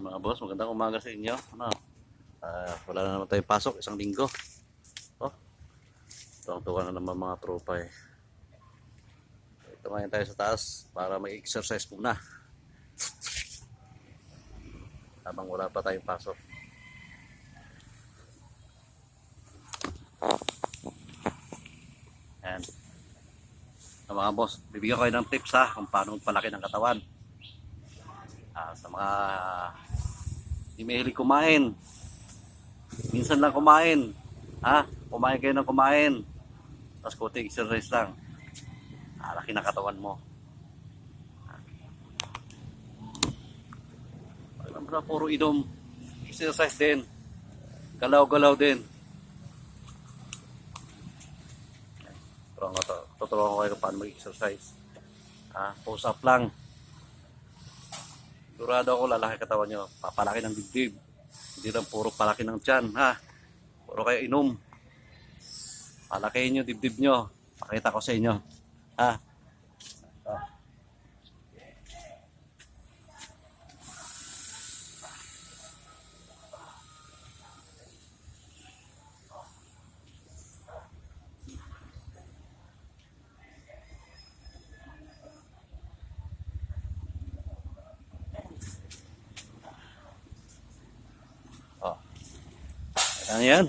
Mga boss, magandang umaga sa inyo. Ano? Ah, wala na naman tayong pasok, isang linggo. Oh. Tuwang-tuwa na naman mga tropa eh. Ito ngayon tayo sa taas para mag-exercise muna. Habang wala pa tayong pasok. Ayan. Sa mga boss, bibigyan ko kayo ng tips ha kung paano palaki ng katawan. Ah, sa mga hindi mahilig kumain. Minsan lang kumain. Ha? Kumain kayo ng kumain. Tapos kunting exercise lang. Ah, laki ng katawan mo. Alam mo na, puro inom. Exercise din. Galaw-galaw din. Tuturuan ko, kayo paano mag-exercise. Ah, push up lang. Sigurado ako lalaki katawan nyo. Papalaki ng dibdib. Hindi lang puro palaki ng tiyan, ha? Puro kayo inom. Palakihin nyo dibdib nyo. Pakita ko sa inyo. Ha? Ano yan?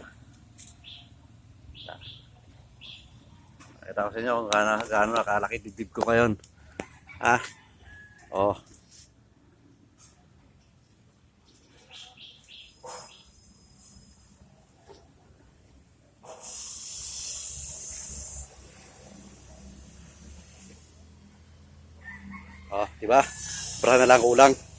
Pakita ko sa inyo kung gaano, gaano nakalaki dibdib ko ngayon. Ha? Oh. Oh, di ba? Para na lang kulang.